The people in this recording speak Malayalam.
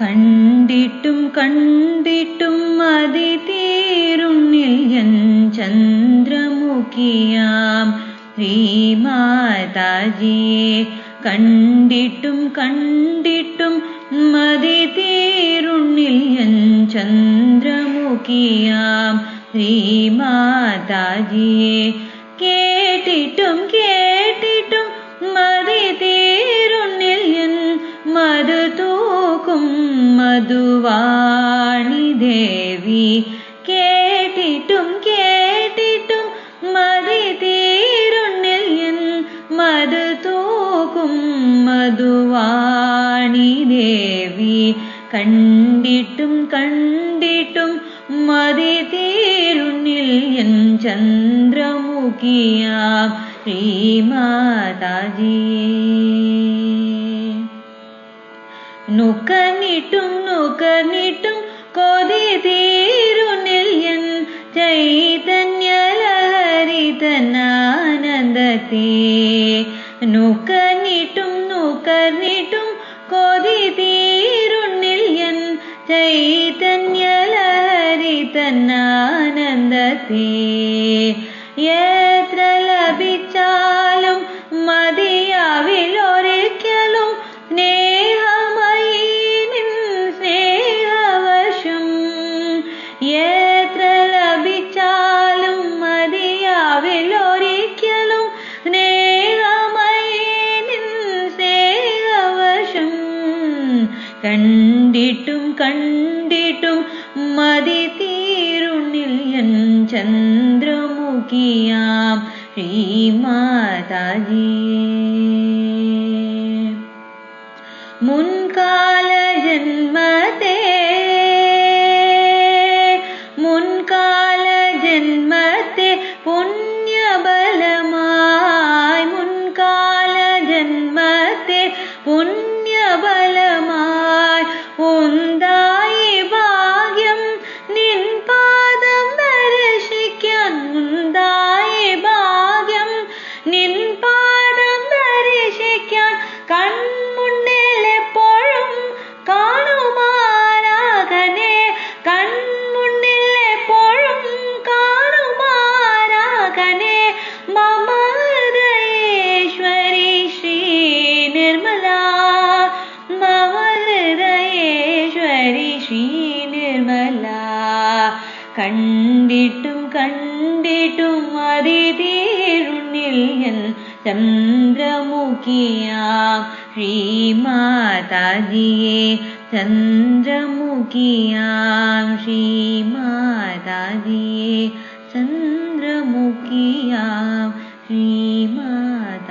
കണ്ടിട്ടും കണ്ടിട്ടും മതി തീരുന്നിൽ എൻ ചന്ദ്രമുഖിയാം ശ്രീമാതാജിയെ കണ്ടിട്ടും കണ്ടിട്ടും മതി തീരുന്നിൽ എൻ ചന്ദ്രമുഖിയാം ശ്രീമാതാജിയെ കേട്ടിട്ടും കേട്ടിട്ടും മധുവാണി ദേവി. കേട്ടിട്ടും കേട്ടിട്ടും മതി തീരുണ്ണിൽ എൻ മധു തൂക്കും മധുവാണി ദേവി. കണ്ടിട്ടും കണ്ടിട്ടും മതി തീരുണ്ണിൽ എൻ ചന്ദ്രമുഖിയാം ശ്രീമാതാജിയേ നുക്കനിട്ടും നുക്കനിട്ടും കൊതി തീരുന്നിൽ എൻ ചൈതന്യലഹരിതനാനന്ദത്തെ. നുക്കനിട്ടും നുക്കനിട്ടും കൊതി തീരുന്നിൽ എൻ ചൈതന്യലഹരിതനാനന്ദത്തെ. എത്ര മതിയാവിലൊരിക്കലും സ്നേഹമയി കണ്ടിട്ടും കണ്ടിട്ടും മതി എൻ ചന്ദ്രമുഖിയാം ശ്രീമാതാജിയേ മുൻകാല ജന്മത്തെ பொன் കണ്ടിട്ടും കണ്ടിട്ടും മതി തീരുന്നിൽ എൻ ചന്ദ്രമുഖിയാം ശ്രീമാതാജിയെ ചന്ദ്രമുഖിയാം ശ്രീമാതാജിയെ ചന്ദ്രമുഖിയാം ശ്രീമാതാജിയെ